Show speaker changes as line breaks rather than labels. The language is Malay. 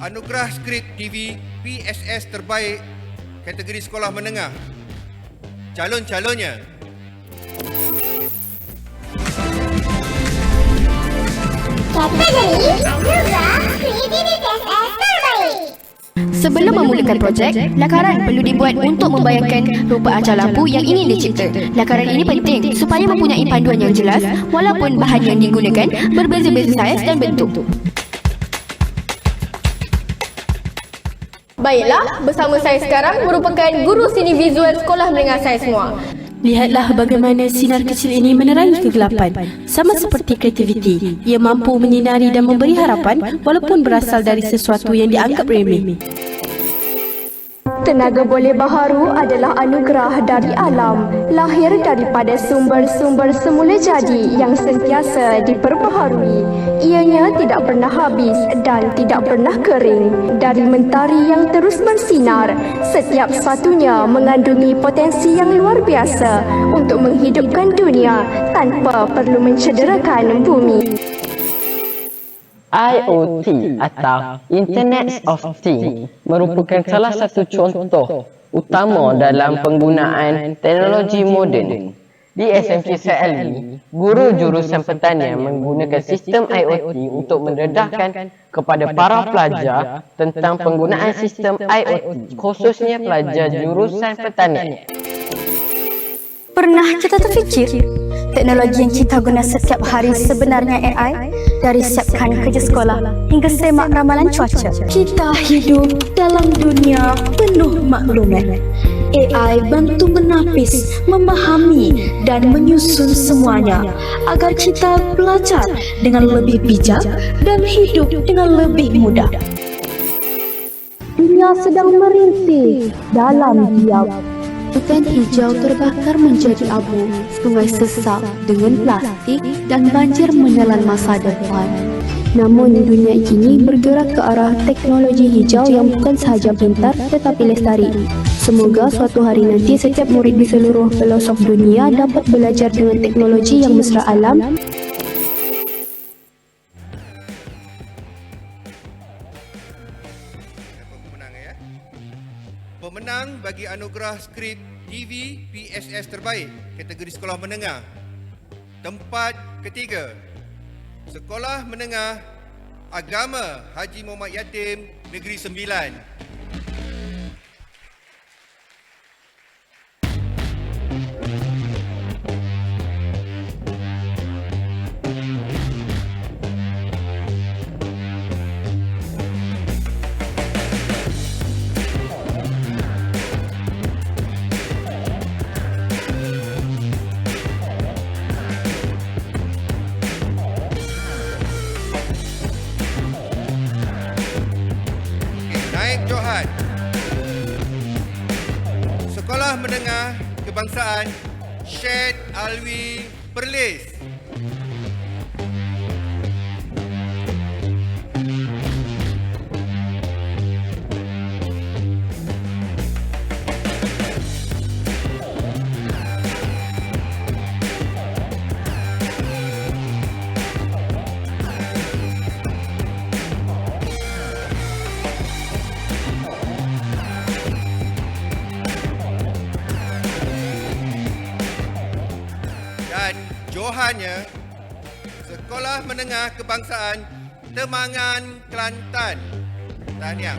Anugerah Skrip TV PSS Terbaik kategori sekolah menengah. Calon-calonnya
Kategori Anugerah Kreativitas S Terbaik
Sebelum memulakan projek, lakaran perlu dibuat untuk membayangkan rupa acar lampu yang ingin dicipta. Lakaran ini penting supaya mempunyai panduan yang jelas walaupun bahan yang digunakan berbeza-beza saiz dan bentuk.
Baiklah, bersama saya sekarang merupakan guru seni visual sekolah menengah saya semua.
Lihatlah bagaimana sinar kecil ini menerangi kegelapan. Sama seperti kreativiti, ia mampu menyinari dan memberi harapan walaupun berasal dari sesuatu yang dianggap remeh.
Tenaga boleh baharu adalah anugerah dari alam, lahir daripada sumber-sumber semula jadi yang sentiasa diperbaharui. Ianya tidak pernah habis dan tidak pernah kering. Dari mentari yang terus bersinar, setiap satunya mengandungi potensi yang luar biasa untuk menghidupkan dunia tanpa perlu mencederakan bumi.
IoT atau Internet of Things merupakan salah satu contoh utama dalam penggunaan teknologi moden. Di SMK SLE, guru jurusan pertanian menggunakan sistem IoT untuk mendedahkan kepada para pelajar tentang penggunaan sistem IoT, khususnya pelajar jurusan pertanian.
Pernah kita terfikir teknologi yang kita guna setiap hari sebenarnya AI dari siapkan kerja sekolah hingga semak ramalan cuaca. Kita hidup dalam dunia penuh maklumat. AI bantu menapis, memahami dan menyusun semuanya agar kita belajar dengan lebih bijak dan hidup dengan lebih mudah.
Dunia sedang merintih dalam diam.
Hutan hijau terbakar menjadi abu, sungai sesak dengan plastik dan banjir menelan masa depan.
Namun dunia kini bergerak ke arah teknologi hijau yang bukan sahaja pintar tetapi lestari. Semoga suatu hari nanti setiap murid di seluruh pelosok dunia dapat belajar dengan teknologi yang mesra alam
Pemenang bagi anugerah skrip TV PSS Terbaik kategori sekolah menengah. Tempat ketiga. Sekolah Menengah Agama Haji Muhammad Yatim Negeri Sembilan. Sekolah Menengah Kebangsaan Syed Alwi Perlis. Dan Johannya Sekolah Menengah Kebangsaan Temangan Kelantan. Tahniah.